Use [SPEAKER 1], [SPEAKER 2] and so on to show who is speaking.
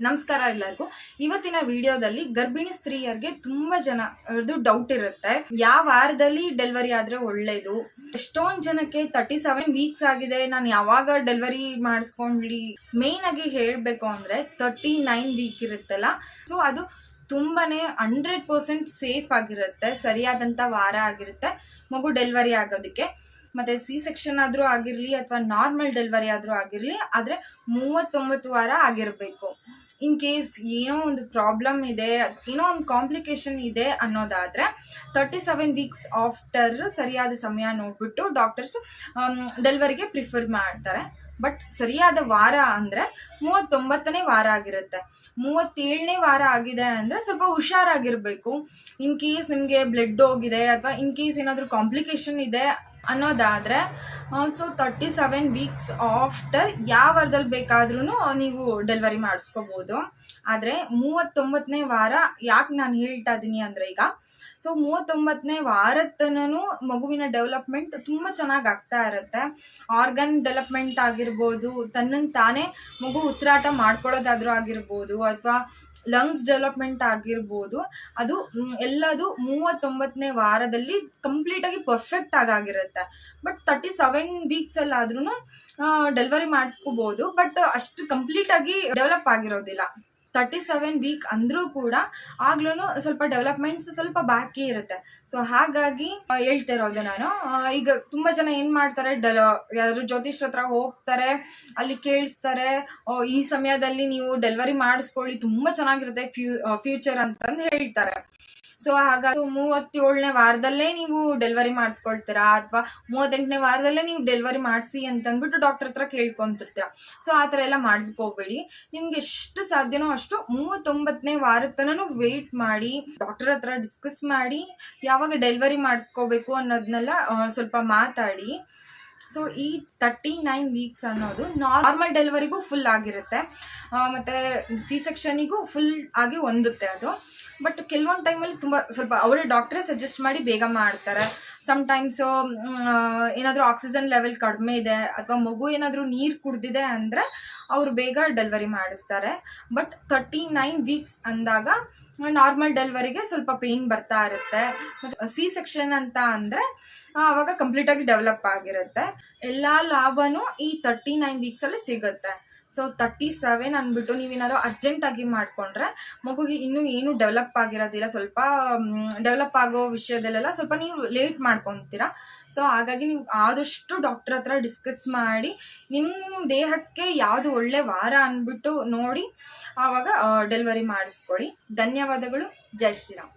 [SPEAKER 1] ನಮಸ್ಕಾರ ಎಲ್ಲರಿಗೂ. ಇವತ್ತಿನ ವಿಡಿಯೋದಲ್ಲಿ ಗರ್ಭಿಣಿ ಸ್ತ್ರೀಯರಿಗೆ ತುಂಬಾ ಜನ ಡೌಟ್ ಇರುತ್ತೆ. ಯಾವ ವಾರದಲ್ಲಿ ಡೆಲಿವರಿ ಆದ್ರೆ ಒಳ್ಳೇದು? ಎಷ್ಟೊಂದ್ ಜನಕ್ಕೆ ತರ್ಟಿ ಸೆವೆನ್ ವೀಕ್ಸ್ ಆಗಿದೆ. ನಾನು ಯಾವಾಗ ಡೆಲಿವರಿ ಮಾಡಿಸ್ಕೊಂಡ್ಲಿ? ಮೇನ್ ಆಗಿ ಹೇಳ್ಬೇಕು ಅಂದ್ರೆ ತರ್ಟಿ ನೈನ್ ವೀಕ್ ಇರುತ್ತಲ್ಲ. ಸೊ ಅದು ತುಂಬಾನೇ ಹಂಡ್ರೆಡ್ ಪರ್ಸೆಂಟ್ ಸೇಫ್ ಆಗಿರುತ್ತೆ. ಸರಿಯಾದಂತ ವಾರ ಆಗಿರುತ್ತೆ. ಮಗು ಡೆಲಿವರಿ ಆಗೋದಕ್ಕೆ. ಮತ್ತೆ ಸಿ ಸೆಕ್ಷನ್ ಆದ್ರೂ ಆಗಿರ್ಲಿ ಅಥವಾ ನಾರ್ಮಲ್ ಡೆಲಿವರಿ ಆದ್ರೂ ಆಗಿರ್ಲಿ, ಆದ್ರೆ ಮೂವತ್ತೊಂಬತ್ತು ವಾರ ಆಗಿರ್ಬೇಕು. ಇನ್ ಕೇಸ್ ಏನೋ ಒಂದು ಪ್ರಾಬ್ಲಮ್ ಇದೆ ಏನೋ ಒಂದು ಕಾಂಪ್ಲಿಕೇಶನ್ ಇದೆ ಅನ್ನೋದಾದ್ರೆ ತರ್ಟಿ ಸೆವೆನ್ ವೀಕ್ಸ್ ಆಫ್ಟರ್ ಸರಿಯಾದ ಸಮಯ ನೋಡ್ಬಿಟ್ಟು ಡಾಕ್ಟರ್ಸ್ ಡೆಲಿವರಿಗೆ ಪ್ರಿಫರ್ ಮಾಡ್ತಾರೆ. ಬಟ್ ಸರಿಯಾದ ವಾರ ಅಂದ್ರೆ ಮೂವತ್ತೊಂಬತ್ತನೇ ವಾರ ಆಗಿರುತ್ತೆ. ಮೂವತ್ತೇಳನೇ ವಾರ ಆಗಿದೆ ಅಂದ್ರೆ ಸ್ವಲ್ಪ ಹುಷಾರಾಗಿರ್ಬೇಕು. ಇನ್ ಕೇಸ್ ನಿಮಗೆ ಬ್ಲಡ್ ಹೋಗಿದೆ ಅಥವಾ ಇನ್ ಕೇಸ್ ಏನಾದರೂ ಕಾಂಪ್ಲಿಕೇಶನ್ ಇದೆ ಅನ್ನೋದಾದ್ರೆ so thirty seven weeks after ಯಾವ ವಾರದಲ್ಲಿ ಬೇಕಾದ್ರೂ ನೀವು ಡೆಲಿವರಿ ಮಾಡಿಸ್ಕೋಬಹುದು ಆದರೆ ಮೂವತ್ತೊಂಬತ್ತನೇ ವಾರ ಯಾಕೆ ನಾನು ಹೇಳ್ತಾ ಇದ್ದೀನಿ ಅಂದರೆ ಈಗ ಸೊ ಮೂವತ್ತೊಂಬತ್ತನೇ ವಾರತನೂ ಮಗುವಿನ ಡೆವಲಪ್ಮೆಂಟ್ ತುಂಬ ಚೆನ್ನಾಗಿ ಆಗ್ತಾ ಇರುತ್ತೆ. ಆರ್ಗನ್ ಡೆವಲಪ್ಮೆಂಟ್ ಆಗಿರ್ಬೋದು ತನ್ನನ್ನು ತಾನೇ ಮಗು ಉಸಿರಾಟ ಮಾಡ್ಕೊಳ್ಳೋದಾದ್ರೂ ಆಗಿರ್ಬೋದು, ಅಥವಾ ಲಂಗ್ಸ್ ಡೆವಲಪ್ಮೆಂಟ್ ಆಗಿರ್ಬೋದು, ಅದು ಎಲ್ಲದು ಮೂವತ್ತೊಂಬತ್ತನೇ ವಾರದಲ್ಲಿ ಕಂಪ್ಲೀಟಾಗಿ ಪರ್ಫೆಕ್ಟ್ ಆಗಿರುತ್ತೆ. ಬಟ್ ತರ್ಟಿ ಸೆವೆನ್ ವೀಕ್ಸ್ ಅಲ್ಲಿ ಆದ್ರೂ ಡೆಲಿವರಿ ಮಾಡಿಸ್ಕೋಬಹುದು ಬಟ್ ಅಷ್ಟು ಕಂಪ್ಲೀಟ್ ಆಗಿ ಡೆವಲಪ್ ಆಗಿರೋದಿಲ್ಲ. ತರ್ಟಿ ಸೆವೆನ್ ವೀಕ್ ಅಂದ್ರೂ ಕೂಡ ಆಗ್ಲೂ ಸ್ವಲ್ಪ ಡೆವಲಪ್ಮೆಂಟ್ಸ್ ಸ್ವಲ್ಪ ಬಾಕಿ ಇರುತ್ತೆ. ಸೊ ಹಾಗಾಗಿ ಹೇಳ್ತಾ ಇರೋದು ನಾನು. ಈಗ ತುಂಬಾ ಜನ ಏನ್ ಮಾಡ್ತಾರೆ? ಡೆಲ ಯಾರು ಜ್ಯೋತಿಷ್ ಹತ್ರ ಹೋಗ್ತಾರೆ, ಅಲ್ಲಿ ಕೇಳಿಸ್ತಾರೆ ಈ ಸಮಯದಲ್ಲಿ ನೀವು ಡೆಲಿವರಿ ಮಾಡಿಸ್ಕೊಳ್ಳಿ, ತುಂಬಾ ಚೆನ್ನಾಗಿರುತ್ತೆ ಫ್ಯೂ ಫ್ಯೂಚರ್ ಅಂತಂದು ಹೇಳ್ತಾರೆ. ಸೊ ಹಾಗಾಗಿ ಮೂವತ್ತೇಳನೇ ವಾರದಲ್ಲೇ ನೀವು ಡೆಲಿವರಿ ಮಾಡಿಸ್ಕೊಳ್ತೀರಾ? ಅಥವಾ ಮೂವತ್ತೆಂಟನೇ ವಾರದಲ್ಲೇ ನೀವು ಡೆಲಿವರಿ ಮಾಡಿಸಿ ಅಂತ ಅಂದ್ಬಿಟ್ಟು ಡಾಕ್ಟರ್ ಹತ್ರ ಕೇಳ್ಕೊಂತಿರ್ತೀರಾ? ಸೊ ಆ ಥರ ಎಲ್ಲ ಮಾಡ್ಕೋಬೇಡಿ ನಿಮ್ಗೆ ಎಷ್ಟು ಸಾಧ್ಯನೋ ಅಷ್ಟು ಮೂವತ್ತೊಂಬತ್ತನೇ ವಾರದ ತನೂ ವೇಟ್ ಮಾಡಿ ಡಾಕ್ಟರ್ ಹತ್ರ ಡಿಸ್ಕಸ್ ಮಾಡಿ, ಯಾವಾಗ ಡೆಲಿವರಿ ಮಾಡಿಸ್ಕೋಬೇಕು ಅನ್ನೋದನ್ನೆಲ್ಲ ಸ್ವಲ್ಪ ಮಾತಾಡಿ. ಸೊ ಈ ತರ್ಟಿ ನೈನ್ ವೀಕ್ಸ್ ಅನ್ನೋದು ನಾರ್ಮಲ್ ಡೆಲಿವರಿಗೂ ಫುಲ್ ಆಗಿರುತ್ತೆ. ಮತ್ತೆ ಸಿ ಸೆಕ್ಷನಿಗೂ ಫುಲ್ ಆಗಿ ಹೊಂದುತ್ತೆ ಅದು. ಬಟ್ ಕೆಲವೊಂದು ಟೈಮಲ್ಲಿ ತುಂಬ ಸ್ವಲ್ಪ ಅವರೇ ಡಾಕ್ಟ್ರೇ ಸಜೆಸ್ಟ್ ಮಾಡಿ ಬೇಗ ಮಾಡ್ತಾರೆ. ಸಮ್ಟೈಮ್ಸ್ ಏನಾದರೂ ಆಕ್ಸಿಜನ್ ಲೆವೆಲ್ ಕಡಿಮೆ ಇದೆ ಅಥವಾ ಮಗು ಏನಾದರೂ ನೀರು ಕುಡ್ದಿದೆ ಅಂದರೆ ಅವರು ಬೇಗ ಡೆಲಿವರಿ ಮಾಡಿಸ್ತಾರೆ. ಬಟ್ ತರ್ಟಿ ನೈನ್ ವೀಕ್ಸ್ ಅಂದಾಗ ನಾರ್ಮಲ್ ಡೆಲಿವರಿಗೆ ಸ್ವಲ್ಪ ಪೇನ್ ಬರ್ತಾ ಇರುತ್ತೆ. ಮತ್ತು ಸಿ ಸೆಕ್ಷನ್ ಅಂತ ಅಂದರೆ ಅವಾಗ ಕಂಪ್ಲೀಟ್ ಆಗಿ ಡೆವಲಪ್ ಆಗಿರುತ್ತೆ. ಎಲ್ಲ ಲಾಭನೂ ಈ ತರ್ಟಿ ನೈನ್ ವೀಕ್ಸಲ್ಲಿ ಸಿಗುತ್ತೆ. ಸೊ ತರ್ಟಿ ಸೆವೆನ್ ಅಂದ್ಬಿಟ್ಟು ನೀವೇನಾದ್ರು ಅರ್ಜೆಂಟ್ ಆಗಿ ಮಾಡ್ಕೊಂಡ್ರೆ ಮಗುಗೆ ಇನ್ನೂ ಏನು ಡೆವಲಪ್ ಆಗಿರೋದಿಲ್ಲ. ಸ್ವಲ್ಪ ಡೆವಲಪ್ ಆಗೋ ವಿಷಯದಲ್ಲೆಲ್ಲ ಸ್ವಲ್ಪ ನೀವು ಲೇಟ್ ಮಾಡ್ಕೊತೀರಾ. ಸೊ ಹಾಗಾಗಿ ನೀವು ಆದಷ್ಟು ಡಾಕ್ಟರ್ ಹತ್ರ ಡಿಸ್ಕಸ್ ಮಾಡಿ ನಿಮ್ಮ ದೇಹಕ್ಕೆ ಯಾವುದು ಒಳ್ಳೆ ವಾರ ಅಂದ್ಬಿಟ್ಟು ನೋಡಿ ಆವಾಗ ಡೆಲಿವರಿ ಮಾಡಿಸ್ಕೊಳ್ಳಿ ಧನ್ಯವಾದಗಳು. ಜೈ ಶ್ರೀರಾಮ್.